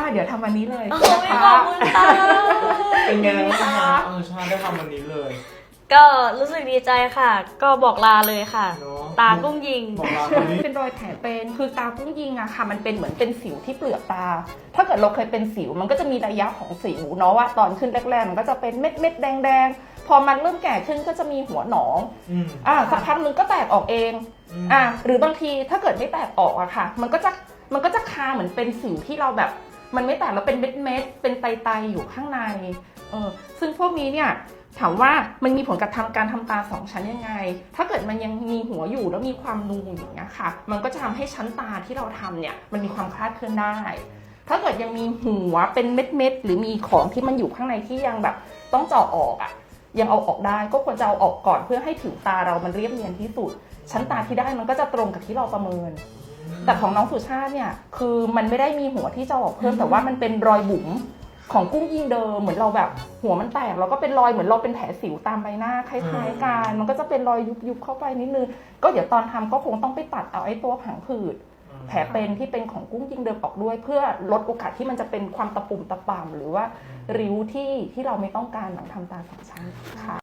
อะเดี๋ยวทำวันนี้เลยโอ้นะยคะขอบคุณค่ะเป็นไงบ้างคะเออใช่ได้ทำวันนี้เลยก็รู้สึกดีใจค่ะ ก็บอกลาเลยค่ะ เนอะตากุ้งยิง บอกลาคนนี้เป็นรอยแผลเป็นคือตากุ้งยิงอะค่ะ มันเป็นเหมือนเป็นสิวที่เปลือกตา ถ้าเกิดเราเคยเป็นสิวมันก็จะมีระยะของสิวเนาะว่าตอนขึ้นแรกๆมันก็จะเป็นเม็ดเม็ดๆแดงๆ พอมันเริ่มแก่ขึ้นก็จะมีหัวหนองอืมอ่าสักพักนึงก็แตกออกเองมอะหรือบางทีถ้าเกิดไม่แตกออกอะค่ะ มันก็จะมันก็จะคาเหมือนเป็นสิวที่เราแบบ มันไม่แตกแล้วเป็นเม็ดเม็ดๆเป็นไตไตๆอยู่ข้างในเออซึ่งพวกนี้เนี่ยถามว่ามันมีผลกระทำการทำตาสองชั้นยังไง ถ้าเกิดมันยังมีหัวอยู่แล้วมีความนูนอย่างเงี้ยค่ะ มันก็จะทำให้ชั้นตาที่เราทำเนี่ยมันมีความคลาดเคลื่อนได้ ถ้าเกิดยังมีหัวเป็นเม็ดเม็ดๆหรือมีของที่มันอยู่ข้างในที่ยังแบบต้องเจาะออกอะยังเอาออกได้ก็ควรจะเอาออกก่อนเพื่อให้ผิวตาเรามันเรียบเนียนที่สุด ชั้นตาที่ได้มันก็จะตรงกับที่เราประเมิน แต่ของน้องสุชาติเนี่ยคือมันไม่ได้มีหัวที่จะออกเพิ่มแต่ว่ามันเป็นรอยบุ๋มของกุ้งยิงเดิมเหมือนเราแบบ หัวมันแตกแล้วก็เป็นรอยเหมือนเราเป็นแผลสิวตามใบหน้าคล้ายๆกันมันก็จะเป็นรอยยุบๆเข้าไปนิดนึงก็เดี๋ยวตอนทำก็คงต้องไปตัดเอาไอ้ตัวผังผืดแผลเป็นที่เป็นของกุ้งยิงเดิมออกด้วย เพื่อลดโอกาสที่มันจะเป็นความตะปุ่มตะป่ำหรือว่าริ้วที่ที่เราไม่ต้องการหลังทำตาสองชั้นค่ะ